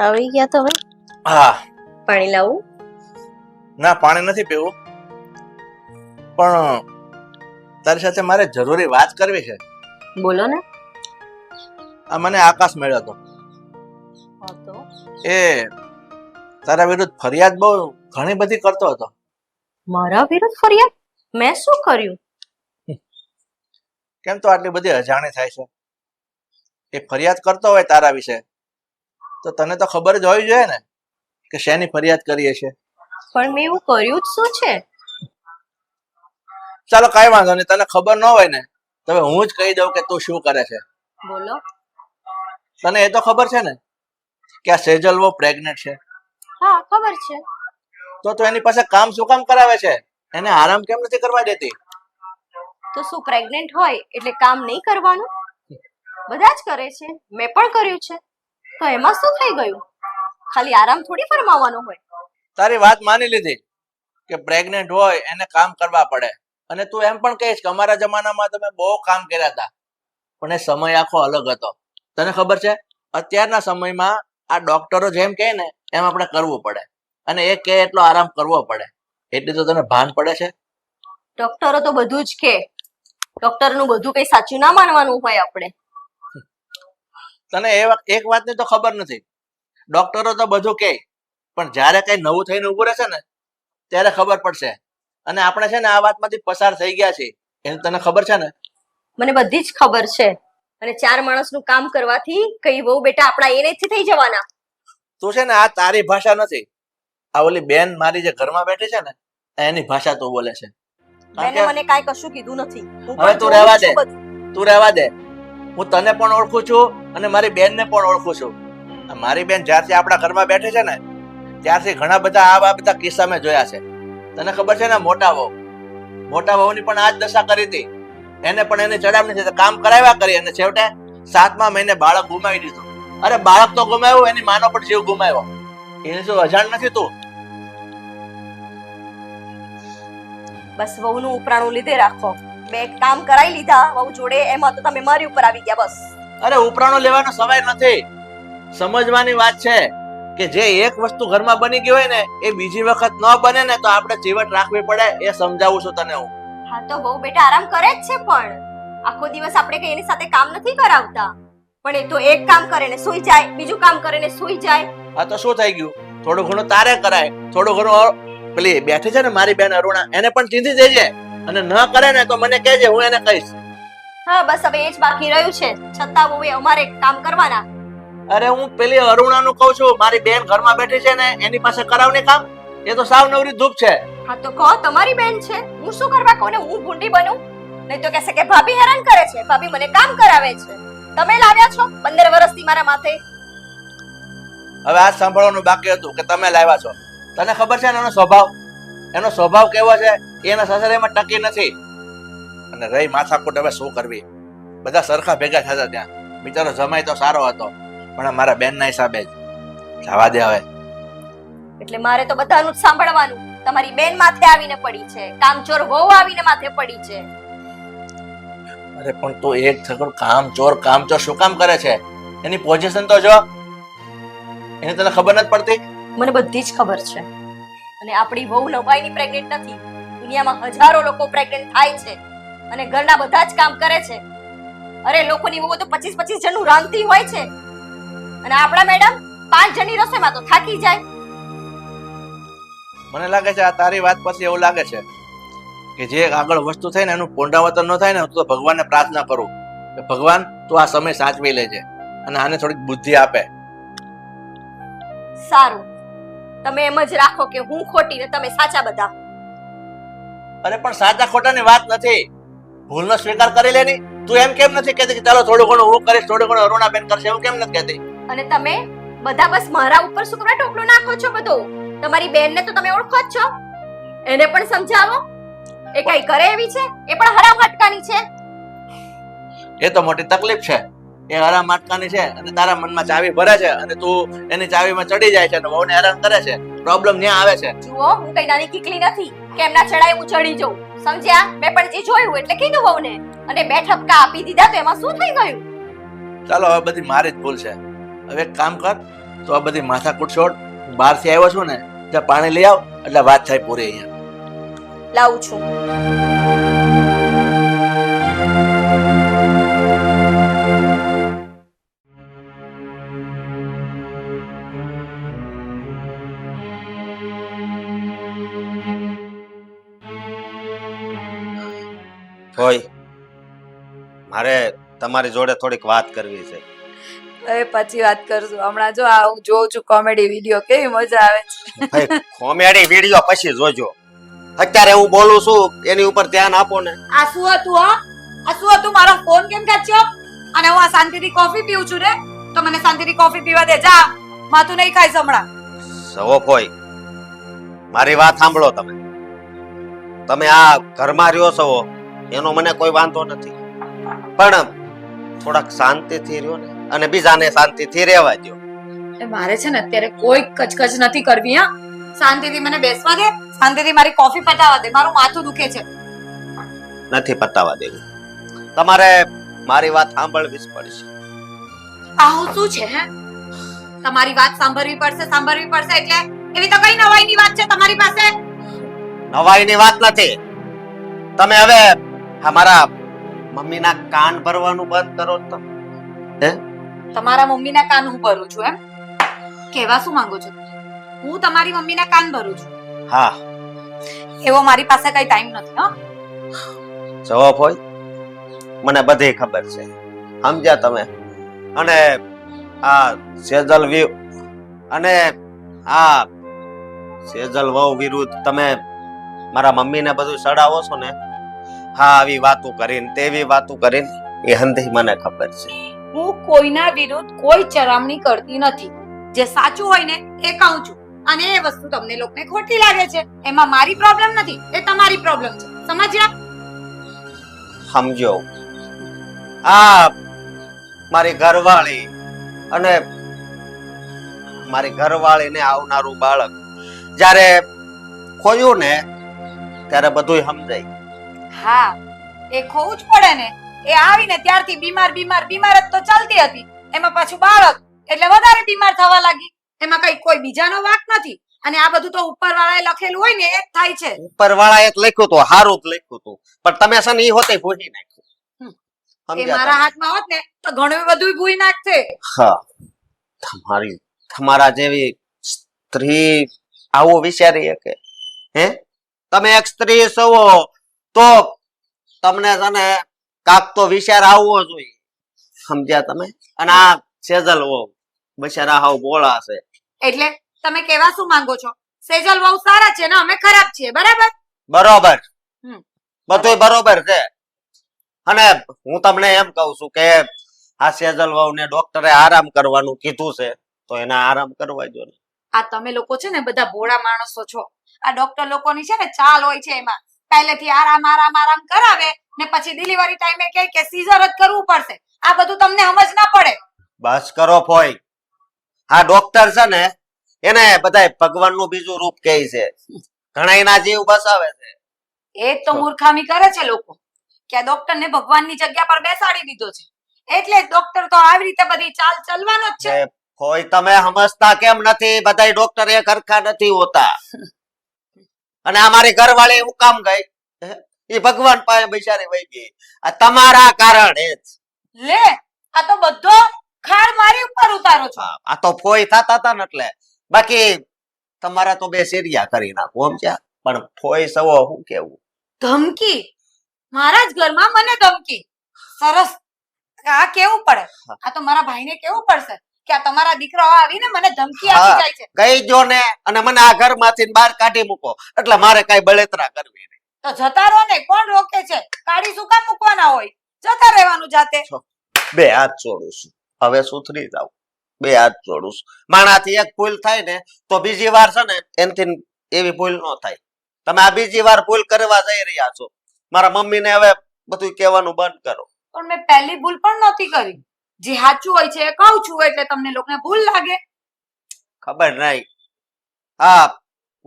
આવી ગયા તમે હા. પાણી લાવું? ના પાણી નથી પીવું. પણ તારી સાથે મારે જરૂરી વાત કરવી છે. બોલો ને. આ મને આકાશ મળ્યો હતો. એ તારા વિરુદ્ધ ફરિયાદ બહુ ઘણી બધી કરતો હતો. મારા વિરુદ્ધ ફરિયાદ? મેં શું કર્યું? કેમ તો આટલી બધી અજાણી થાય છે? એ ફરિયાદ કરતો હોય તારા વિશે. તો તને તો ખબર જ હોવી જોઈએ ને કે શેની ફરિયાદ કરીએ છે પણ મેં એવું કર્યું જ શું છે? ચાલો કઈ વાંધો નહીં તને ખબર ન હોય ને તમે હું જ કહી દઉં કે તું શું કરે છે. બોલો. તને એ તો ખબર છે ને કે આ સેજલ વો પ્રેગ્નેન્ટ છે. હા ખબર છે. તો તું એની પાસે કામ શું કામ કરાવે છે? એને આરામ કેમ નથી કરવા દેતી? તો શું પ્રેગ્નેન્ટ હોય એટલે કામ નહીં કરવાનું? બધા જ કરે છે. મેં પણ કર્યું છે. તો એમાં શું થઈ ગયું? ખાલી આરામ થોડી ફરમાવવાનો હોય. તારી વાત માની લીધી કે પ્રેગ્નન્ટ હોય એને કામ કરવા પડે. અને તું એમ પણ કહીશ કે અમારા જમાનામાં તમે બહુ કામ કર્યા હતા. પણ એ સમય આખો અલગ હતો. તને ખબર છે? અત્યારના સમયમાં આ ડોક્ટરો જેમ કહે ને એમ આપણે કરવું પડે. અને એ કહે એટલો આરામ કરવો પડે. એટલે તો તને ભાન પડે છે? ડોક્ટરો તો બધું જ કે. ડોક્ટરનું બધું કઈ સાચું ના માનવાનું હોય આપણે. તને એ એક વાતની તો ખબર નથી. ડોક્ટરો તો બધું કહે પણ જ્યારે કઈ નવું થઈને ઉભું રહેશે ને ત્યારે ખબર પડશે. અને આપણે છે ને આ વાતમાંથી પસાર થઈ ગયા છે એની તને ખબર છે ને? મને બધી જ ખબર છે. અને ચાર માણસનું કામ કરવાથી કઈ બહુ બેટા આપણા એ નથી થઈ જવાના. તું છે ને આ તારી ભાષા નથી. આ ઓલી બેન મારી જે ઘરમાં બેઠી છે ને એની ભાષા તો બોલે છે. બેને મને કાઈ કશું કીધું નથી. હવે તું રહેવા દે. તું રહેવા દે. હું તને પણ ઓળખું છું અને મારી બેનને પણ ઓળખું છું. મારી બેન જ્યારથી આપણા ઘરમાં બેઠે છે ને, ત્યારથી ઘણા બધા આવા બધા કિસ્સા મેં જોયા છે. તને ખબર છે ને, મોટા વહુ. મોટા વહુની પણ આ જ દશા કરી હતી. એને પણ એને ચડાવણી છે. કામ કરાવ્યા કરી અને છેવટે સાતમા મહિને બાળક ગુમાવી દીધું. અરે બાળક તો ગુમાવ્યું, એની માનો પણ જીવ ગુમાવ્યો. એને શું અજાણ નથી તું? બસ વહુનું ઉપરાણું લીધે રાખો. બે કામ કરાવી લીધા બહુ જોડે એમાં તો તમે મારી ઉપર આવી ગયા બસ. અરે ઉપરાણો લેવાનો સમય નથી. સમજવાની વાત છે કે જે એક વસ્તુ ઘરમાં બની ગઈ હોય ને એ બીજી વખત ન બને ને તો આપણે ચીવટ રાખવી પડે એ સમજાવું છું તને હું. હા તો બહુ બેટા આરામ કરે જ છે પણ. આખો દિવસ આપણે કઈ એની સાથે કામ નથી કરાવતા. પણ એ તો એક કામ કરે ને સુઈ જાય બીજું કામ કરે ને સુઈ જાય. હા તો શું થઈ ગયું? થોડું ઘણું તારે કરાય થોડું ઘણું પેલી બેઠી છે ને મારી બેન અરુણા એને પણ ચીંધી દેજે. અને ન કરે ને તો મને કહેજે હું એને કહીશ. હા બસ હવે એ જ બાકી રહ્યું છે. છતાં બહુ અમારે કામ કરવાના. અરે હું પેલી અરુણાનું કહું છું મારી બેન ઘરમાં બેઠી છે ને એની પાસે કરાવને કામ? એ તો સાવ નવરી ધૂપ છે. હા તો કહો તમારી બેન છે? હું શું કરવા કહું ને હું ભૂંડી બનું? નહીં તો કહેશે કે ભાભી હેરાન કરે છે. ભાભી મને કામ કરાવે છે. તમે લાવ્યા છો? પંદર વર્ષથી મારા માથે. હવે આ સાંભળવાનું બાકી હતું કે તમે લાવ્યા છો. તને ખબર છે ને એનો સ્વભાવ? એનો સ્વભાવ કેવો છે? એના સસરામાં ટકી નથી. અને રહી માથાકૂટ હવે શું કરવી? બધા સરખા ભેગા થતા ત્યાં. બિચારો જમાય તો સારો હતો પણ મારા બેનના હિસાબે જ. જવા દે હવે. એટલે મારે તો બધાનું જ સાંભળવાનું. તમારી બેન માથે આવીને પડી છે. કામચોર વહુ આવીને માથે પડી છે. અરે પણ તું એક ઠગડ કામ ચોર કામ શું કામ કરે છે? એની પોઝિશન તો જો. એને તને ખબર નથી પડતી? મને બધી જ ખબર છે. અને આપણી વહુ નવાઈની પ્રેગ્નેન્ટ નથી. દુનિયામાં હજારો લોકો પ્રેગ્નન્ટ થાય છે અને ઘરના બધા જ કામ કરે છે. અરે લોકોની વહુ તો પચીસ પચીસ જણનું રાંધતી હોય છે. અને આપણા મેડમ પાંચ જણની રસોઈમાં તો થાકી જાય. મને લાગે છે આ તારી વાત પછી એવું લાગે છે કે જે આગળ વસ્તુ થાય ને એનું પુનરાવર્તન ન થાય ને તો ભગવાનને પ્રાર્થના કરું કે ભગવાન તું આ સમય સાચવી લેજે અને આને થોડીક બુદ્ધિ આપે. સારું. તમે એમ જ રાખો કે હું ખોટી ને તમે સાચા બધા. અરે પણ સાચા ખોટાની વાત નથી. ભૂલનો સ્વીકાર કરી લેની. તું એમ કેમ નથી કહેતી કે ચાલો થોડું ઘણું હું કરીશ થોડું ઘણું અરુણાબેન કરશે એવું કેમ નથી કહેતી? અને તમે બધા બસ મારા ઉપર શું કરવા ટોપલું નાખો છો બધું. તમારી બેનને તો તમે ઓળખો જ છો. એને પણ સમજાવો. એ કઈ કરે એવી છે? એ પણ હરામ હટકાની છે. એ તો મોટી તકલીફ છે. એ હરા માટકાની છે અને તારા મનમાં ચાવી ભરે છે અને તું એની ચાવીમાં ચડી જાય છે અને બહુને હેરાન કરે છે. પ્રોબ્લેમ ત્યાં આવે છે. જુઓ હું કઈ નાની કીકલી નથી. કે એમના ચડાઈ હું ચડી જાઉં. સમજ્યા? મેં પણ જે જોયું એટલે કીધું વહુને. અને બે ઠપકા આપી દીધા તો એમાં શું થઈ ગયું? ચાલો હવે બધી મારી જ ભૂલ છે. હવે એક કામ કર તો આ બધી માથાકૂટ છોડ. હું બહારથી આવ્યો છું ને ત્યાં પાણી લઈ આવ એટલે વાત થાય પૂરી અહીંયા. લાવું છું. હોય મારે તમારી જોડે થોડીક વાત કરવી છે. હવે પછી વાત કરશું હમણાં જો આ હું જોઉં છું કોમેડી વીડિયો કેવી મજા આવે છે. ભાઈ કોમેડી વીડિયો પછી જોજો. અત્યારે હું બોલું છું એની ઉપર ધ્યાન આપો ને. આ શું હતું હા? આ શું હતું? મારો ફોન કેમ ખેંચ્યો? અને હું આ શાંતિથી કોફી પીઉં છું રે? તો મને શાંતિથી કોફી પીવા દે. જા માથું નહીં ખાઈશ હમણાં. સવો હોય. મારી વાત સાંભળો તમે. તમે આ ઘરમાં રહ્યો છો એનો મને કોઈ વાંધો નથી. પણ થોડાક શાંતિથી રહ્યો ને અને બીજાને શાંતિથી રહેવા દો એ મારે છે ને અત્યારે કોઈ કચકચ નથી કરવી હા. શાંતિથી મને બેસવા દે શાંતિથી મારી કોફી પતાવા દે. મારું માથું દુખે છે. નથી પતાવા દેવી. તમારે મારી વાત સાંભળવી જ પડશે. આવું શું છે હે? તમારી વાત સાંભળવી પડશે સાંભળવી પડશે એટલે એવી તો કઈ નવાઈની વાત છે તમારી પાસે? નવાઈની વાત નથી. તમે હવે અમારા મમ્મીના કાન ભરવાનું બંધ કરો તો. તમારા મમ્મીના કાન હું ભરું છું એમ? કેવા શું માંગો છો? હું તમારી મમ્મીના કાન ભરું છું. હા. એવો મારી પાસે કઈ ટાઈમ નથી હો. જવાબ હોય? મને બધી ખબર છે. સમજ્યા તમે? અને આ સેજલ વી અને આ સેજલ વહુ વિરુદ્ધ તમે મારા મમ્મીને બધું સડાવો છો ને? હા આવી વાતો કરીને તેવી વાતો કરીને એ હંધી મને ખબર છે. હું કોઈના વિરુદ્ધ કોઈ ચરામણી કરતી નથી. જે સાચું હોય ને એ કહું છું. અને એ વસ્તુ તમને લોકોને ખોટી લાગે છે. એમાં મારી પ્રોબ્લેમ નથી એ તમારી પ્રોબ્લેમ છે. સમજ્યા? સમજો આ મારી ઘરવાળી અને મારી ઘરવાળીને આવનારું બાળક જ્યારે ખોયું ને ત્યારે બધું સમજાય. હા એ ખોવું જ પડે ને. એ આવીને ત્યારથી બીમાર બીમાર બીમાર જ તો ચાલતી હતી. એમાં પાછું બાળક એટલે વધારે બીમાર થવા લાગી. એમાં કઈ કોઈ બીજાનો વાક નથી. અને આ બધું તો ઉપર વાળાએ લખેલું હોય ને એ જ થાય છે. ઉપર વાળા એક લખ્યું તો હારું જ લખ્યું તો પણ તમે છે ને ઈ હોતે ભૂલી નાખ્યું. એ મારા હાથમાં હોત ને તો ઘણું બધું ભૂઈ નાખતે હા. તમારી તમારા જેવી સ્ત્રી આવો વિચારી શકે હે? તમે એક સ્ત્રી છો તો તમને છે ને કાક તો વિચાર આવવો જોઈએ. સમજ્યા તમે? અને આ સેજલ વહુ બિચારા હાવ બોળા છે. એટલે તમે કેવા શું માંગો છો? સેજલ વહુ સારા છે ને અમે ખરાબ છીએ બરાબર? બરોબર. બધું બરોબર છે. અને હું તમને એમ કહું છું કે આ સેજલ વહુને ડોક્ટરે આરામ કરવાનું કીધું છે તો એને આરામ કરવા જો આ તમે લોકો છે ને બધા ભોળા માણસો છો. આ ડોક્ટર લોકોની છે ને ચાલ હોય છે એમાં. પહેલેથી આરામ આરામ આરામ કરાવે ને પછી ડિલિવરી ટાઈમે કહે કે સીઝર જ કરવું પડશે. આ બધું તમને સમજ ના પડે. બસ કરો ફોય આ ડોક્ટર છે ને એને બધાય ભગવાનનું બીજું રૂપ કહે છે. ઘણા એના જીવ બસાવે છે. એ જ તો મૂર્ખામી કરે છે લોકો. કે આ ડોક્ટર ને ભગવાનની જગ્યા પર બેસાડી દીધો છે. એટલે ડોક્ટર તો આવી રીતે બધી ચાલ ચલવાનો જ છે. કોઈ ફોય તમે સમજતા કેમ નથી? બધાય ડોક્ટર એક હરખા નથી હોતા. અને અમારી ઘરવાળી હું કામ ગઈ એ ભગવાન પાસે બિચારી વહી ગઈ. આ તમારા કારણે જ. લે આ તો બધો ખાર મારી ઉપર ઉતારો છો. આ તો ફોય થતા હતા ને એટલે. બાકી તમારા તો બે સિરિયા કરી નાખું સમજ્યા? પણ ફોય સવો શું કેવું? ધમકી? મારા જ ઘરમાં મને ધમકી. સરસ. આ કેવું પડે? આ તો મારા ભાઈને કેવું પડશે? કે આ તમારા દીકરાઓ આવીને મને ધમકી આપી જાય છે. ગઈ જો ને અને મને આ ઘરમાંથી બહાર કાઢી મૂકો. એટલે મારે કઈ બળેતરા કરવી નહીં. તો જતા રહો ને કોણ રોકે છે? કાઢી શું કામ મૂકવાના હોય? જતા રહેવાનું જાતે. બે હાથ છોડું છું. હવે સુધરી જાવ બે હાથ છોડું છું. માણાથી એક ભૂલ થાય ને તો બીજી વાર છે ને એનથી એવી ભૂલ ન થાય. તમે આ બીજી વાર ભૂલ કરવા જઈ રહ્યા છો. મારા મમ્મીને હવે બધું કહેવાનું બંધ કરો. પણ મેં પહેલી ભૂલ પણ નહોતી કરી. જે સાચું હોય છે એ કહું છું એટલે તમને લોકોને ભૂલ લાગે. ખબર નહીં. હા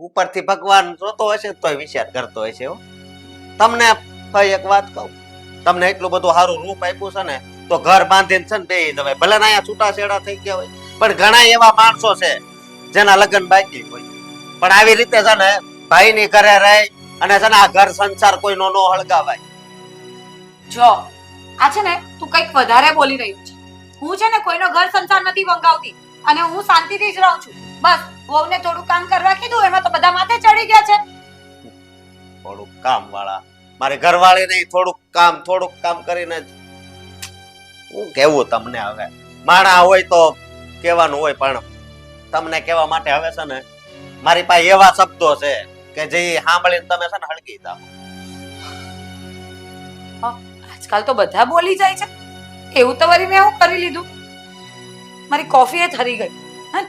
ઉપરથી ભગવાન જોતો હશે તોય વિચાર કરતો હશે તમને ભાઈ એક વાત કહું. તમને એટલું બધું સારું રૂપ આપ્યું છે ને તો ઘર બાંધીને છે ને બે જવાય ભલે ને અહીંયા છૂટાછેડા થઈ ગયા હોય પણ ઘણા એવા માણસો છે જેના લગ્ન બાકી હોય. પણ આવી રીતે છે ને ભાઈ ની ઘરે રહે અને છે ને આ ઘર સંસાર કોઈનો નો હળગાવાય. જો આ છે ને તું કંઈક વધારે બોલી રહ્યું છે. હું છે ને કોઈનો ઘર સંસાર નથી વંગાવતી અને હું શાંતિથી જ રહું છું. બસ વહુને થોડું કામ કરવા કીધું એમાં તો બધા માથે ચડી ગયા છે. થોડુંક કામ વાળા. મારી ઘરવાળી નહીં થોડુંક કામ થોડુંક કામ કરીને જ. હું કેવું તમને હવે? માણા હોય તો કહેવાનું હોય પણ તમને કહેવા માટે હવે છે ને મારી પાસે એવા શબ્દો છે કે જે સાંભળીને તમે છે ને હળગી જાઓ. આજકાલ તો બધા બોલી જાય છે. એવું તમારી મેં હું કરી લીધું? મારી કોફી એ ઠરી ગઈ. હા?